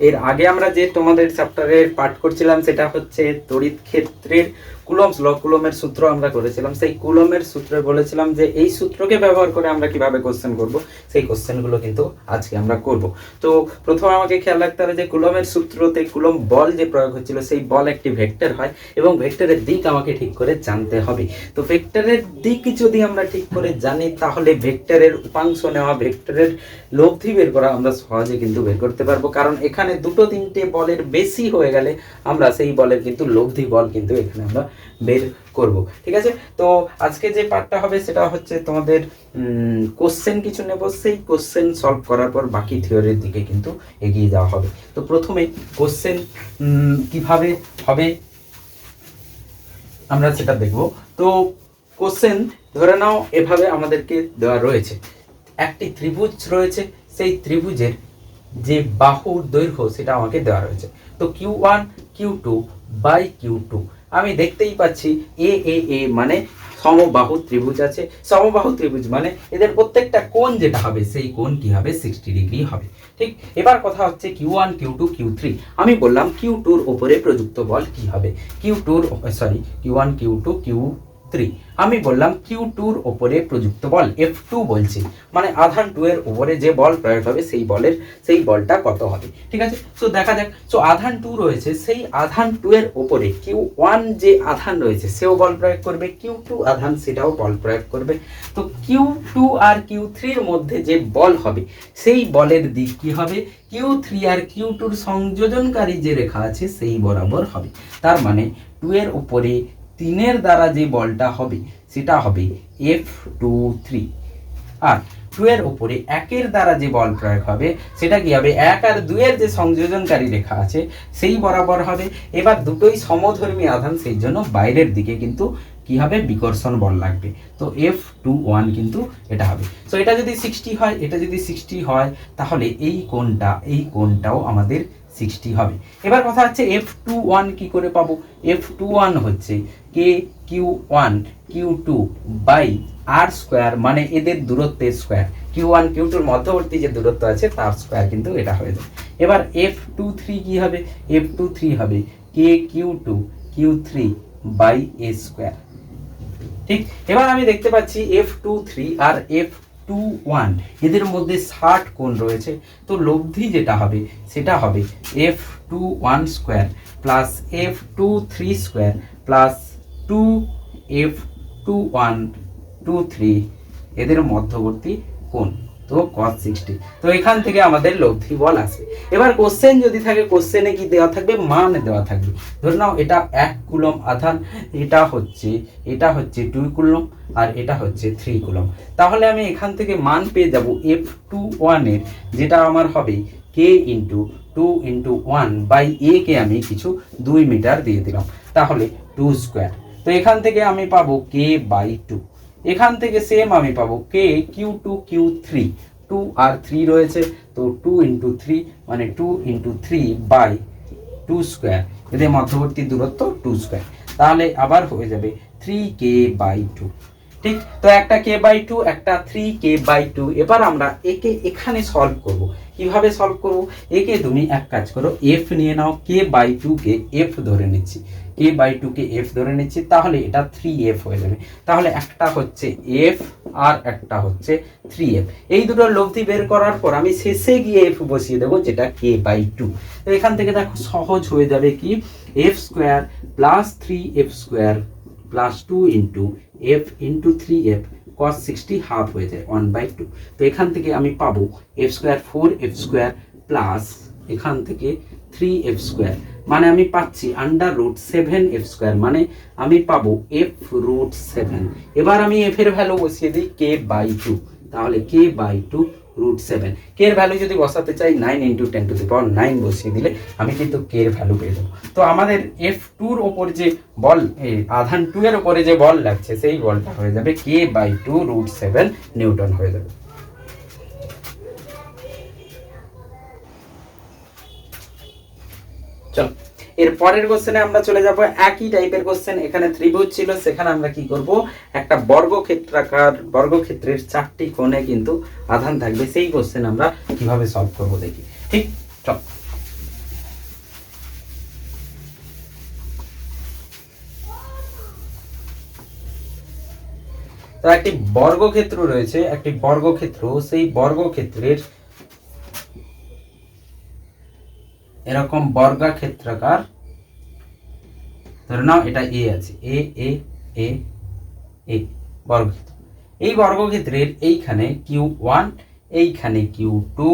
এর আগে আমরা যে তোমাদের চ্যাপ্টারের পাঠ করছিলাম, সেটা হচ্ছে তড়িৎ ক্ষেত্রের কুলমস ল কুলমের সূত্র আমরা করেছিলাম। সেই কুলমের সূত্রে বলেছিলাম যে এই সূত্রকে ব্যবহার করে আমরা কীভাবে কোশ্চেন করব, সেই কোশ্চেনগুলো কিন্তু আজকে আমরা করব। তো প্রথমে আমাকে খেয়াল রাখতে হবে যে কুলমের সূত্রতে কুলম বল যে প্রয়োগ হচ্ছিল, সেই বল একটি ভেক্টর হয় এবং ভেক্টরের দিক আমাকে ঠিক করে জানতে হবে। তো ভেক্টরের দিক যদি আমরা ঠিক করে জানি, তাহলে ভেক্টরের উপাংশ নেওয়া, ভেক্টরের লব্ধি বের করা আমরা সহজে কিন্তু বের করতে পারব। কারণ এখানে দুটো তিনটে বলের বেশি হয়ে গেলে আমরা সেই বলের কিন্তু লব্ধি বল কিন্তু এখানে আমরা বের করব। ঠিক আছে? তো আজকে যে পার্টটা হবে সেটা হচ্ছে তোমাদের কোশ্চেন কিছু নেব। সেই কোশ্চেন সলভ করার পর বাকি থিওরির দিকে কিন্তু এগিয়ে যাওয়া হবে। তো প্রথমে কোশ্চেন কীভাবে হবে? আমরা সেটা দেখব। তো কোশ্চেন ধরে নাও এভাবে আমাদেরকে দেওয়া রয়েছে। একটি ত্রিভুজ রয়েছে, সেই ত্রিভুজের যে বাহুর দৈর্ঘ্য সেটা আমাকে দেওয়া রয়েছে। তো Q one Q two by Q two আমি দেখতেই পাচ্ছি এ এ এ মানে সমবাহু ত্রিভুজ আছে। সমবাহু ত্রিভুজ মানে এদের প্রত্যেকটা কোণ যেটা হবে, সেই কোণ কি হবে? সিক্সটি ডিগ্রি হবে। ঠিক? এবার কথা হচ্ছে Q one Q two Q three আমি বললাম কিউ টুর ওপরে প্রযুক্ত বল কি হবে? কিউ টুর sorry Q one Q two Q three আমি বললাম কিউ টুর ওপরে প্রযুক্ত বল এফ টু বলছি। মানে আধান টু এর ওপরে যে বল প্রয়োগ হবে, সেই বলের, সেই বলটা কত হবে? ঠিক আছে? সো দেখা যাক। সো আধান টু রয়েছে। সেই আধান টু এর ওপরে কিউ ওয়ান যে আধান রয়েছে, সেও বল প্রয়োগ করবে। কিউ টু আধান, সেটাও বল প্রয়োগ করবে। তো কিউ টু আর কিউ থ্রির মধ্যে যে বল হবে, সেই বলের দিক কি হবে? কিউ থ্রি আর কিউ টুর সংযোজনকারী যে রেখা আছে, সেই বরাবর হবে। তার মানে টু এর উপরে তিনের দ্বারা যে বলটা হবে, সেটা হবে এফ টু থ্রি আর টু এর উপরে একের দ্বারা যে বল প্রয়োগ হবে, সেটা কি হবে? এক আর দুইয়ের যে সংযোজনকারী রেখা আছে, সেই বরাবর হবে। এবার দুটোই সমধর্মী আধান, সেই জন্য বাইরের দিকে কিন্তু কি হবে? বিকর্ষণ বল লাগবে। তো এফ টু ওয়ান কিন্তু এটা হবে। সো এটা যদি সিক্সটি হয়, এটা যদি সিক্সটি হয়, তাহলে এই কোণটা, এই কোণটাও আমাদের সিক্সটি হবে। এবার কথা হচ্ছে এফ টু ওয়ান কী করে পাবো? এফ টু ওয়ান হচ্ছে K Q one Q two by R square মানে এদের দূরত্বের স্কোয়ার কিউ ওয়ান কিউ টুর মধ্যবর্তী যে দূরত্ব আছে, তার স্কোয়ার কিন্তু এটা হয়ে যাবে। এবার এফ টু থ্রি কী হবে? এফ টু থ্রি হবে K Q two Q three by A square ঠিক? এবার আমি দেখতে পাচ্ছি এফ টু থ্রি আর এফ টু ওয়ান এদের মধ্যে ষাট কোণ রয়েছে। তো লব্ধি যেটা হবে, সেটা হবে F two one square plus F two three square plus two F two one two three এদের মধ্যবর্তী কোণ। তো কস সিক্সটি তো এখান থেকে আমাদের লব্ধি বল আসে। এবার কোশ্চেন যদি থাকে কোশ্চেনে কি দেওয়া থাকবে? মান দেওয়া থাকবে। ধরে নাও, এটা এক কুলম আধান, এটা হচ্ছে এটা হচ্ছে টু কুলম আর এটা হচ্ছে থ্রি কুলম তাহলে আমি এখান থেকে মান পেয়ে যাব এফ টু ওয়ানের যেটা আমার হবে K into two into one by A কে আমি কিছু দুই মিটার দিয়ে দিলাম। তাহলে টু স্কোয়ার তো এখান থেকে আমি পাবো কে বাই টু এখান থেকে সেম আমি পাবো K Q two Q three two আর থ্রি রয়েছে, তো টু ইন্টু থ্রি মানে two into three by two square এদের মধ্যবর্তী দূরত্ব টু স্কোয়ার তাহলে আবার হয়ে যাবে থ্রি কে বাই টু ঠিক? তো একটা কে বাই টু একটা থ্রি কে বাই টু এবার আমরা একে এখানে সলভ করব। কীভাবে সলভ করব? একে তুমি এক কাজ করো এফ নিয়ে নাও K by two K F ধরে নিচ্ছি। K by two K F ধরে নিচ্ছি, তাহলে এটা থ্রি এফ হয়ে যাবে। তাহলে একটা হচ্ছে এফ আর একটা হচ্ছে থ্রি এফ এই দুটোর লব্ধি বের করার পর আমি শেষে গিয়ে এফ বসিয়ে দেবো, যেটা কে বাই টু তো এখান থেকে দেখো সহজ হয়ে যাবে কি? F square plus three F square plus two into F into three F cos sixty half হয়ে যায় ওয়ান বাই টু তো এখান থেকে আমি পাবো F square four F square plus এখান থেকে থ্রি এফ স্কোয়ার মানে আমি পাচ্ছি under root seven F square মানে আমি পাবো এফ রুট সেভেন এবার আমি এফ এর ভ্যালু বসিয়ে দিই কে বাই টু তাহলে K by two root seven K এর ভ্যালু যদি বসাতে চাই nine into ten to the power nine বসিয়ে দিলে আমি কিন্তু কে এর ভ্যালু পেয়ে যাব। তো আমাদের এফ টুর ওপর যে বল আধান টু এর ওপরে যে বল লাগছে, সেই বলটা হয়ে যাবে K by two root seven newton হয়ে যাবে। চলো। এর পরের কোশ্চেনে আমরা চলে যাব। একই টাইপের কোশ্চেন এখানে ত্রিভুজ ছিল, সেখানে আমরা কি করব? একটা বর্গক্ষেত্রাকার, বর্গক্ষেত্রের চারটি কোণে কিন্তু আধান থাকবে। সেই কোশ্চেন আমরা কীভাবে সলভ করব দেখি। ঠিক? চল। তার একটি বর্গক্ষেত্র রয়েছে, একটি বর্গক্ষেত্র। সেই বর্গক্ষেত্রের এরকম বর্গাক্ষেত্রাকার। ধরে নাও এটা এ আছে। এ এ এ এ বর্গক্ষেত্র। এই বর্গক্ষেত্রের এইখানে কিউ ওয়ান এইখানে কিউ টু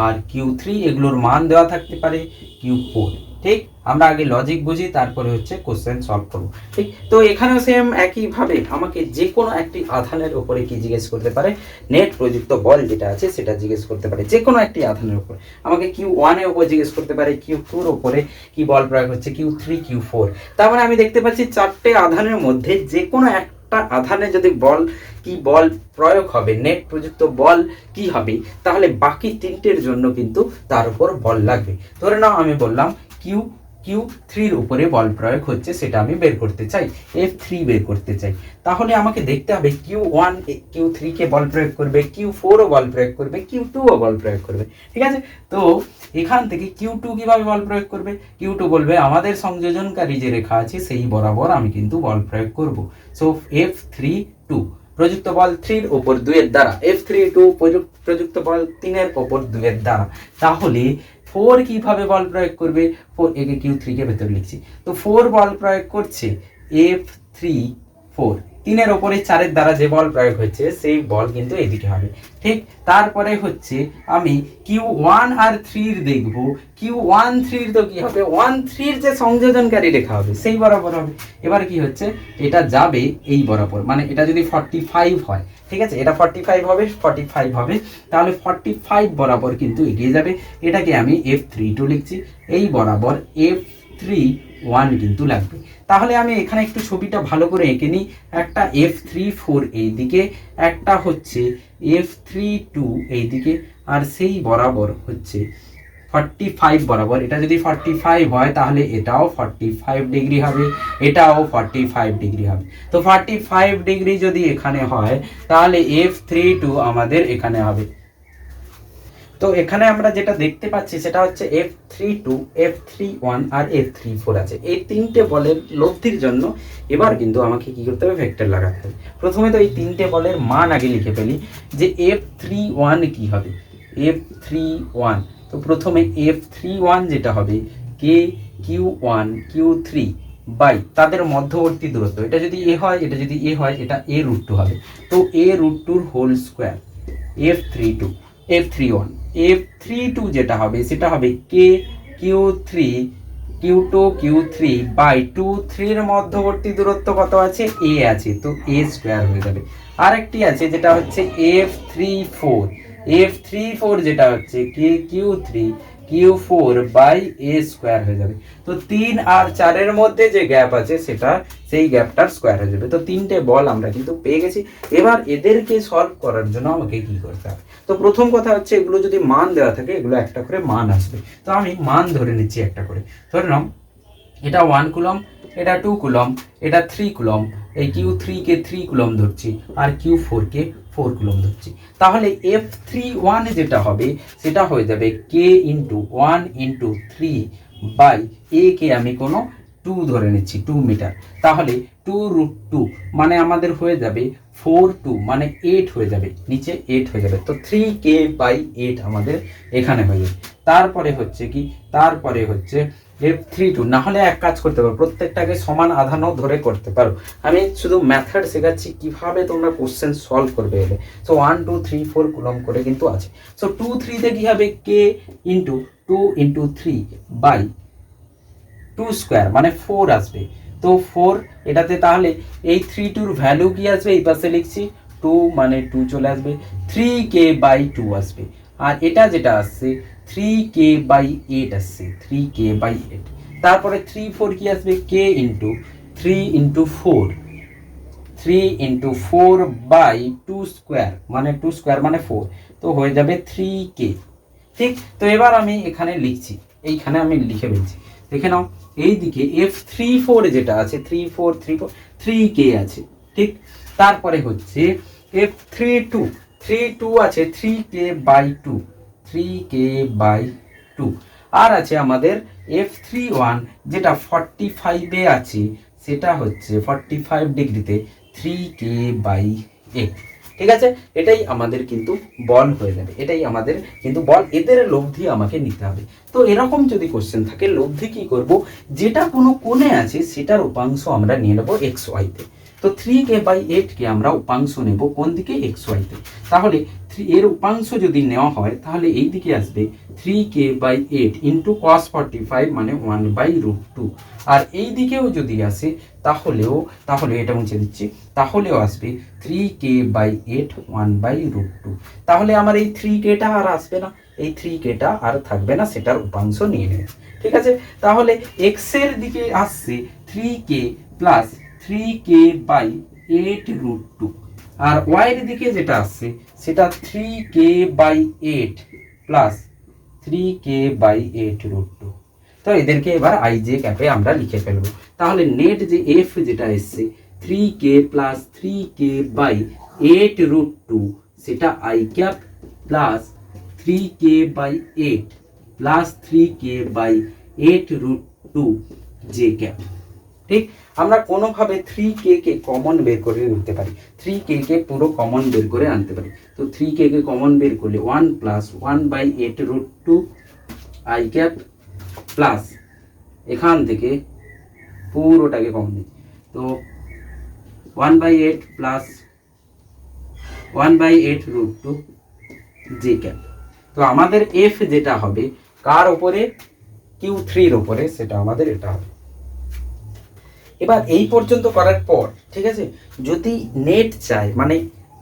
আর কিউ থ্রি এগুলোর মান দেওয়া থাকতে পারে কিউ ফোর ঠিক? আমরা আগে লজিক বুঝি, তারপরে হচ্ছে কোশ্চেন সলভ করব। ঠিক? তো এখানেও সেম একইভাবে আমাকে যে কোনো একটি আধানের উপরে কি জিজ্ঞেস করতে পারে? নেট প্রযুক্ত বল যেটা আছে, সেটা জিজ্ঞেস করতে পারে। যে কোনো একটি আধানের উপরে। আমাকে কিউ ওয়ানের উপর জিজ্ঞেস করতে পারে কিউ টুর উপরে কি বল প্রয়োগ হচ্ছে কিউ থ্রি কিউ ফোর তার মানে আমি দেখতে পাচ্ছি চারটে আধানের মধ্যে যে কোনো একটা আধানে যদি বল, কি বল প্রয়োগ হবে নেট প্রযুক্ত বল কি হবে, তাহলে বাকি তিনটের জন্য কিন্তু তার উপর বল লাগবে। ধরে নাও আমি বললাম কিউ কিউ থ্রির উপরে বল প্রয়োগ হচ্ছে, সেটা আমি বের করতে চাই। এফ থ্রি বের করতে চাই। তাহলে আমাকে দেখতে হবে কিউ ওয়ান কিউ থ্রিকে বল প্রয়োগ করবে কিউ ফোরও বল প্রয়োগ করবে কিউ টুও বল প্রয়োগ করবে। ঠিক আছে? তো এখান থেকে কিউ টু কীভাবে বল প্রয়োগ করবে? কিউ টু বলবে, আমাদের সংযোজনকারী যে রেখা আছে, সেই বরাবর আমি কিন্তু বল প্রয়োগ করব। সো এফ থ্রি টু প্রযুক্ত বল থ্রির ওপর দুইয়ের দ্বারা। এফ থ্রি টু প্রযুক্ত বল তিনের ওপর দুইয়ের দ্বারা। তাহলে ফোর কীভাবে বল প্রয়োগ করবে? ফোর একে কিউ থ্রিকে ভেতরে লিখছি। তো ফোর বল প্রয়োগ করছে এফ থ্রি ফোর তিনের ওপরে চারের দ্বারা যে বল প্রয়োগ হচ্ছে সেই বল কিন্তু এদিকে হবে। ঠিক তারপরে হচ্ছে আমি কিউ ওয়ান আর থ্রির দেখব। কিউ ওয়ান থ্রির তো কি হবে? ওয়ান থ্রির যে সংযোজনকারী রেখা হবে, সেই বরাবর হবে। এবার কি হচ্ছে? এটা যাবে এই বরাবর। মানে এটা যদি ফর্টি ফাইভ হয়, ঠিক আছে? এটা ফর্টি ফাইভ হবে ফর্টি ফাইভ হবে। তাহলে ফর্টি ফাইভ বরাবর কিন্তু এগিয়ে যাবে। এটাকে আমি এফ থ্রি টু লিখছি। এই বরাবর এফ থ্রি ওয়ান কিন্তু লাগবে। তাহলে আমি এখানে একটু ছবিটা ভালো করে এঁকে নিই। একটা এফ থ্রি ফোর এইদিকে, একটা হচ্ছে এফ থ্রি টু এইদিকে, আর সেই বরাবর হচ্ছে ফর্টি ফাইভ বরাবর। এটা যদি ফর্টি ফাইভ হয়, তাহলে এটাও ফর্টি ফাইভ ডিগ্রি হবে, এটাও ফর্টি ফাইভ ডিগ্রি হবে। তো ফর্টি ফাইভ ডিগ্রি যদি এখানে হয়, তাহলে এফ থ্রি টু আমাদের এখানে হবে। তো এখানে আমরা যেটা দেখতে পাচ্ছি সেটা হচ্ছে F three two F three one আর এফ থ্রি ফোর আছে। এই তিনটে বলের লব্ধির জন্য এবার কিন্তু আমাকে কি করতে হবে? ভেক্টর লাগাতে হবে। প্রথমে তো এই তিনটে বলের মান আগে লিখে ফেলি যে এফ থ্রি ওয়ান কী হবে? এফ থ্রি ওয়ান তো প্রথমে এফ থ্রি ওয়ান যেটা হবে K Q one Q three by তাদের মধ্যবর্তী দূরত্ব। এটা যদি এ হয়, এটা যদি এ হয়, এটা এ রুট টু হবে। তো A root tour whole square F three two F three one F three two যেটা হবে, সেটা হবে K Q three Q two Q three by two থ্রির মধ্যবর্তী দূরত্ব কত আছে? এ আছে, তো এ স্কোয়ার হয়ে যাবে। আরেকটি আছে, যেটা হচ্ছে F three four F three four যেটা হচ্ছে K Q three Q four by A square হয়ে যাবে। তো তিন আর চারের মধ্যে যে গ্যাপ আছে সেটা সেই গ্যাপটার স্কোয়ার হয়ে যাবে। তো তিনটে বল আমরা কিন্তু পেয়ে গেছি। এবার এদেরকে সলভ করার জন্য আমাকে কি করতে হবে? তো প্রথম কথা হচ্ছে এগুলো যদি মান দেওয়া থাকে, এগুলো একটা করে মান আসবে। তো আমি মান ধরে নিচ্ছি একটা করে। ধরে নাও, এটা ওয়ান কুলম এটা টু কুলম এটা থ্রি কুলম এই কিউ থ্রিকে থ্রি কুলম ধরছি, আর কিউ ফোরকে ফোর কুলম ধরছি। তাহলে এফ থ্রি ওয়ান যেটা হবে, সেটা হয়ে যাবে K into one into three by A কে আমি কোনো টু ধরে নিচ্ছি টু মিটার তাহলে টু রুট টু মানে আমাদের হয়ে যাবে ফোর টু মানে এইট হয়ে যাবে, নিচে এইট হয়ে যাবে। তো থ্রি কে বাই এইট আমাদের এখানে হয়ে যাবে। তারপরে হচ্ছে কি? তারপরে হচ্ছে এফ থ্রি টু না হলে এক কাজ করতে পারো, প্রত্যেকটাকে সমান আধানও ধরে করতে পারো। আমি শুধু মেথড শেখাচ্ছি, কীভাবে তোমরা কোশ্চেন সলভ করবে এলে so one two three four coulomb করে কিন্তু আছে। সো টু থ্রিতে কী হবে? K into two into three by two square মানে ফোর আসবে। তো ফোর এটাতে তাহলে এই থ্রি টুর ভ্যালু কি আসবে? এই পাশে লিখছি টু মানে টু চলে আসবে। থ্রি কে বাই টু আসবে। আর এটা যেটা আসছে থ্রি কে বাই এইট আসছে থ্রি কে বাই এইট তারপরে থ্রি ফোর কি আসবে? K into three into four three into four by two square মানে টু স্কোয়ার মানে ফোর তো হয়ে যাবে থ্রি কে ঠিক? তো এবার আমি এখানে লিখছি। এইখানে আমি লিখে ফেলছি। দেখে নাও, এইদিকে এফ থ্রি ফোর যেটা আছে three four three four three K আছে। ঠিক? তারপরে হচ্ছে F three two three two আছে three K by two three K by two. আর আছে আমাদের এফ থ্রি ওয়ান যেটা ফর্টি ফাইভে আছে, সেটা হচ্ছে ফর্টি ফাইভ ডিগ্রিতে থ্রি কে বাই ঠিক আছে? এটাই আমাদের কিন্তু বল হয়ে যাবে। এটাই আমাদের কিন্তু বল। এদের লব্ধি আমাকে নিতে হবে। তো এরকম যদি কোশ্চেন থাকে, লব্ধি কি করব? যেটা কোনো কোণে আছে, সেটার উপাংশ আমরা নিয়ে নেব এক্স ওয়াইতে তো থ্রি কে বাই এইটকে আমরা উপাংশ নেব কোন দিকে? এক্স ওয়াইতে তাহলে থ্রি এর উপাংশ যদি নেওয়া হয়, তাহলে এই দিকে আসবে three K by eight into cos forty five মানে ওয়ান বাই রুট টু আর এই দিকেও যদি আসে, তাহলেও, তাহলে এটা মুছে দিচ্ছি, তাহলেও আসবে three K by eight one by root two তাহলে আমার এই থ্রি কেটা আর আসবে না, এই থ্রি কেটা আর থাকবে না, সেটার উপাংশ নিয়ে নেবে। ঠিক আছে? তাহলে এক্সের দিকে আসছে three K plus three K by eight root two আর ওয়াইয়ের দিকে যেটা আসছে সেটা three K by eight plus three K by eight root two তো এদেরকে এবার আই জে ক্যাপে আমরা লিখে ফেলব। তাহলে নেট যে এফ যেটা এসছে three K plus three K by eight root two সেটা I cap plus three K by eight plus three K by eight root two J cap ঠিক আমরা কোনোভাবে থ্রি কে কে কমন বের করে নিতে পারি। থ্রি কে কে পুরো কমন বের করে আনতে পারি। তো থ্রি কে কে কমন বের করলে one plus one by eight root two I cap plus এখান থেকে পুরোটাকে কমন দিচ্ছি তো one by eight plus one by eight root two J cap তো আমাদের এফ যেটা হবে, কার ওপরে? কিউ থ্রির ওপরে, সেটা আমাদের এটা হবে। এবার এই পর্যন্ত করার পর, ঠিক আছে, যদি নেট চাই মানে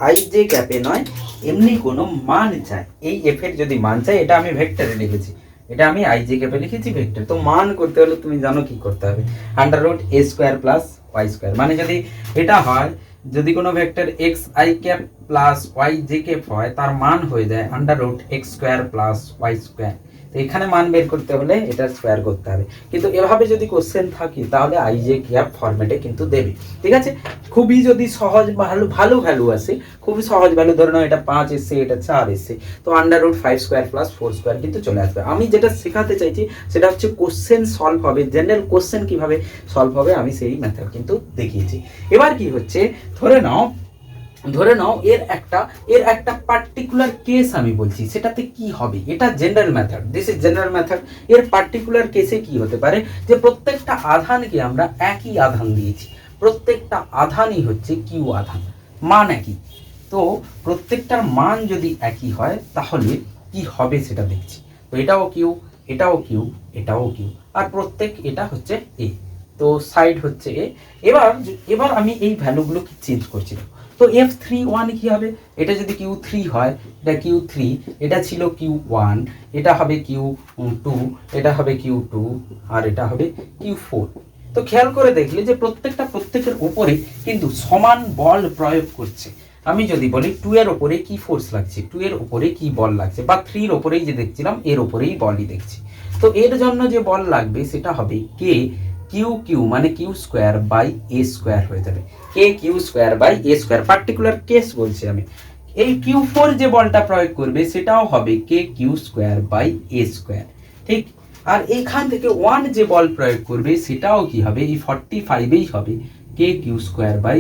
আই যে গ্যাপে নয়, এমনি কোনো মান চাই এই এফ এর যদি মান চাই এটা আমি ভেক্টরে লিখেছি। এটা আমি আই যে গ্যাপে লিখেছি ভেক্টর তো মান করতে হলে তুমি জানো কি করতে হবে। Under root A square plus Y square মানে যদি এটা হয়, যদি কোনো vector X I cap plus Y J cap হয়, তার মান হয়ে যায় under root X square plus Y square তো এখানে মান বের করতে হলে এটা স্কোয়ার করতে হবে। কিন্তু এভাবে যদি কোশ্চেন থাকে, তাহলে আই জে ক্যাপ ফরম্যাটে কিন্তু দেবে। ঠিক আছে? খুবই যদি সহজ ভালো ভালো ভ্যালু আসে, খুবই সহজ ভ্যালু ধরে নাও এটা পাঁচ এসছে, এটা চার এসছে, তো under root five square plus four square কিন্তু চলে আসবে। আমি যেটা শেখাতে চাইছি, সেটা হচ্ছে কোশ্চেন সলভ হবে। জেনারেল কোশ্চেন কীভাবে সলভ হবে, আমি সেই মেথড কিন্তু দেখিয়েছি। এবার কি হচ্ছে? ধরে নাও ধরে নাও, এর একটা এর একটা পার্টিকুলার কেস আমি বলছি, সেটাতে কি হবে? এটা general method this is general method এর পার্টিকুলার কেসে কি হতে পারে? যে প্রত্যেকটা আধানকে আমরা একই আধান দিয়েছি। প্রত্যেকটা আধানই হচ্ছে কিউ আধান। মান একই। তো প্রত্যেকটার মান যদি একই হয়, তাহলে কি হবে সেটা দেখছি। তো এটাও কিউ এটাও কিউ এটাও কিউ আর প্রত্যেক এটা হচ্ছে এ তো সাইড হচ্ছে এ এবার এবার আমি এই ভ্যালুগুলোকে চেঞ্জ করছি। তো এফ থ্রি ওয়ান কী হবে? এটা যদি কিউ থ্রি হয়, এটা কিউ থ্রি এটা ছিল কিউ ওয়ান এটা হবে কিউ টু এটা হবে কিউ টু আর এটা হবে কিউ ফোর তো খেয়াল করে দেখলে যে প্রত্যেকটা প্রত্যেকের উপরে কিন্তু সমান বল প্রয়োগ করছে। আমি যদি বলি টু এর ওপরে কি ফোর্স লাগছে? টু এর ওপরে কি বল লাগছে? বা থ্রির ওপরেই যে দেখছিলাম, এর ওপরেই বলই দেখছি। তো এর জন্য যে বল লাগবে, সেটা হবে কে কিউ কিউ মানে Q square by A square হয়ে যাবে। K Q square by A square? Particular case বলছি আমি। এই কিউ ফোর যে বলটা প্রয়োগ করবে, সেটাও হবে K Q square by A square. ঠিক? আর এখান থেকে ওয়ান যে বল প্রয়োগ করবে, সেটাও কি হবে? এই ফর্টি ফাইভেই হবে। K Q square by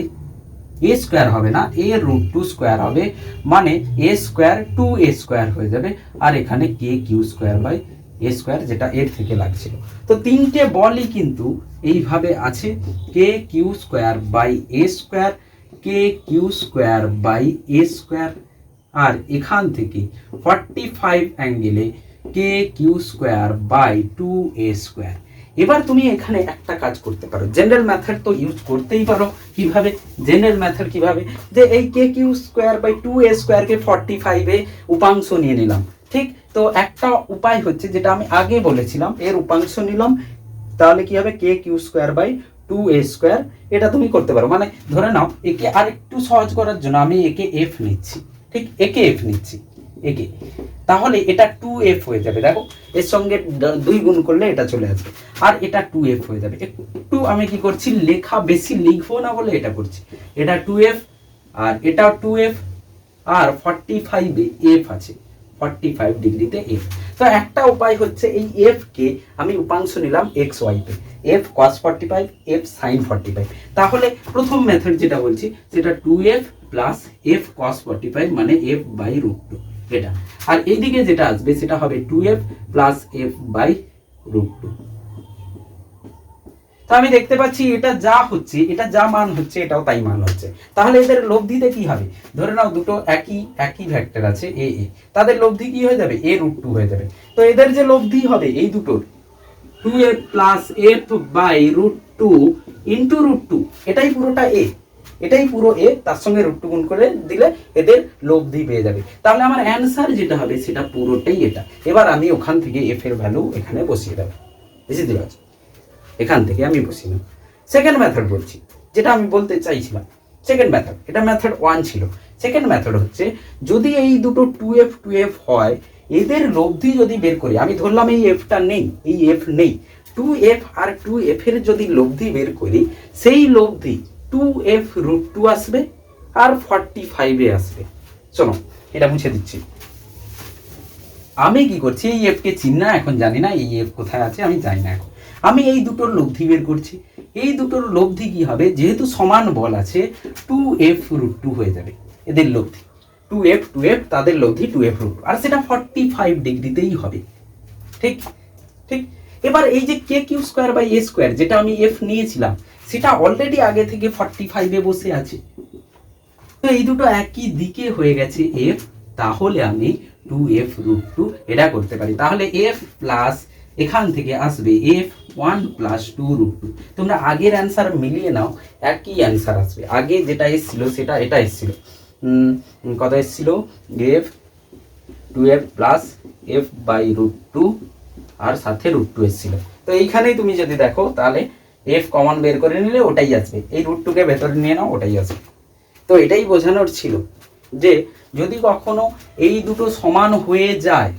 A square হবে না, এ রুট টু স্কোয়ার হবে। মানে A square two A square হয়ে যাবে। আর এখানে K Q square by A square যেটা এর থেকে লাগছিল। তো তিনটে বলই কিন্তু এইভাবে আছে K Q square by A square K Q square by A square আর এখান থেকে ফর্টি ফাইভ অ্যাঙ্গেলে K Q square by two A square এবার তুমি এখানে একটা কাজ করতে পারো। জেনারেল মেথড তো ইউজ করতেই পারো কীভাবে? জেনারেল মেথড কীভাবে? যে এই K Q square by two A স্কোয়ারকে ফর্টি ফাইভে উপাংশ নিয়ে নিলাম। ঠিক, তো একটা উপায় হচ্ছে যেটা আমি আগে বলেছিলাম, এর উপাংশ নিলাম, তাহলে কি হবে? K Q square by two A square এটা তুমি করতে পারো। মানে ধরে নাও, একে আর একটু সহজ করার জন্য আমি একে এফ নিচ্ছি, ঠিক? একে এফ নিচ্ছি, একে। তাহলে এটা টু এফ হয়ে যাবে, দেখো, এর সঙ্গে দুই গুণ করলে এটা চলে আসবে, আর এটা টু এফ হয়ে যাবে। একটু আমি কি করছি, লেখা বেশি লিখব না বলে এটা করছি। এটা টু এফ আর এটা টু এফ আর ফর্টি ফাইভে এফ আছে। ফর্টি ফাইভ ডিগ্রিতে এফ তো একটা উপায় হচ্ছে এই এফ কে আমি উপাংশ নিলাম X ওয়াইতে F cos forty five F sine forty five তাহলে প্রথম মেথড যেটা বলছি, সেটা two F plus F cos forty five মানে এফ বাই রুট টু এটা। আর এইদিকে যেটা আসবে, সেটা হবে two F plus F by root two তো আমি দেখতে পাচ্ছি এটা যা হচ্ছে, এটা যা মান হচ্ছে, এটাও তাই মান হচ্ছে। তাহলে এদের লব্ধিতে কি হবে? ধরে নাও দুটো একই একই ভেক্টর আছে, এ এ। তাদের লব্ধি কি হয়ে যাবে? এ রুট টু হয়ে যাবে। তো এদের যে লব্ধি হবে, এই দুটোর two A plus F by root two into root two এটাই পুরোটা এ এটাই পুরো এ তার সঙ্গে রুট টু গুণ করে দিলে এদের লব্ধি পেয়ে যাবে। তাহলে আমার অ্যান্সার যেটা হবে, সেটা পুরোটাই এটা। এবার আমি ওখান থেকে এফ এর ভ্যালু এখানে বসিয়ে দেবো। বুঝে দিল এখান থেকে আমি বসি না সেকেন্ড মেথড বলছি, যেটা আমি বলতে চাইছিলাম। সেকেন্ড মেথড এটা মেথড ওয়ান ছিল। সেকেন্ড মেথড হচ্ছে, যদি এই দুটো টু এফ টু এফ হয়, এদের লব্ধি যদি বের করি, আমি ধরলাম এই এফটা নেই, এই এফ নেই। টু এফ আর টু এফ এর যদি লব্ধি বের করি, সেই লব্ধি টু এফ রুট টু আসবে আর ফর্টি ফাইভে আসবে। চলো, এটা মুছে দিচ্ছি। আমি কি করছি, এই এফকে চিহ্ন এখন জানি না এই এফ কোথায় আছে, আমি জানি না এখন। আমি এই দুটোর লব্ধি বের করছি। এই দুটোর লব্ধি কি হবে? যেহেতু সমান বল আছে টু এফ রুট টু হয়ে যাবে এদের লব্ধি। টু এফ টু এফ তাদের লব্ধি টু এফ রুট আর সেটা ফর্টি ফাইভ ডিগ্রিতেই হবে। ঠিক? ঠিক? এবার এই যে K Q square by A square যেটা আমি এফ নিয়েছিলাম, সেটা অলরেডি আগে থেকে ফর্টি ফাইভে বসে আছে। তো এই দুটো একই দিকে হয়ে গেছে এফ তাহলে আমি টু এফ রুট টু এটা করতে পারি। তাহলে এফ প্লাস এখান থেকে আসবে F one plus two root two তোমরা আগের অ্যান্সার মিলিয়ে নাও, একই অ্যান্সার আসবে। আগে যেটা এসেছিল সেটা এটা এসেছিল। কত এসেছিল? F two F plus F by root two আর সাথে রুট টু এসেছিল। তো এইখানেই তুমি যদি দেখো, তাহলে এফ কমন বের করে নিলে ওটাই আসবে। এই রুট টুকে ভেতরে নিয়ে নাও, ওটাই আসবে। তো এটাই বোঝানোর ছিল যে যদি কখনো এই দুটো সমান হয়ে যায়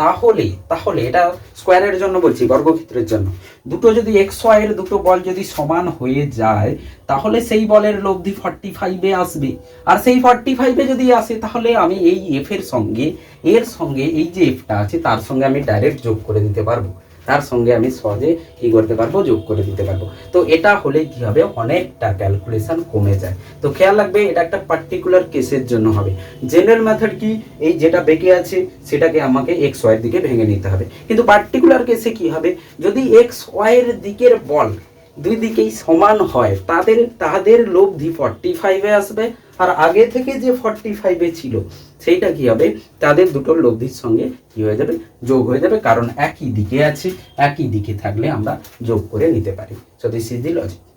তাহলে তাহলে এটা স্কোয়ারের জন্য বলছি, বর্গক্ষেত্রের জন্য। দুটো যদি এক্সের দুটো বল যদি সমান হয়ে যায়, তাহলে সেই বলের লব্ধি ফর্টি ফাইভে আসবে। আর সেই ফর্টি ফাইভে যদি আসে, তাহলে আমি এই এফ এর সঙ্গে এর সঙ্গে এই যে এফটা আছে, তার সঙ্গে আমি ডাইরেক্ট যোগ করে দিতে পারব। তার সঙ্গে আমি সহজে কি করতে পারব, যোগ করে দিতে পারব। তো এটা হলে কি হবে? অনেকটা ক্যালকুলেশন কমে যায়। তো খেয়াল রাখবে, এটা একটা পার্টিকুলার কেসের জন্য হবে। জেনারেল মেথড কি? এই যেটা বেঁকে আছে, সেটাকে আমাকে এক্স ওয়াইয়ের দিকে ভেঙে নিতে হবে। কিন্তু পার্টিকুলার কেসে কি হবে? যদি এক্স ওয়াইয়ের দিকের বল দুই দিকেই সমান হয়, তাদের তাদের লব্ধি ফর্টি ফাইভে আসবে। আর আগে থেকে যে ফর্টি ফাইভে ছিল সেইটা কি হবে? তাদের দুটো লব্ধির সঙ্গে কি হয়ে যাবে? যোগ হয়ে যাবে। কারণ একই দিকে আছে, একই দিকে থাকলে আমরা যোগ করে নিতে পারি। So this is the logic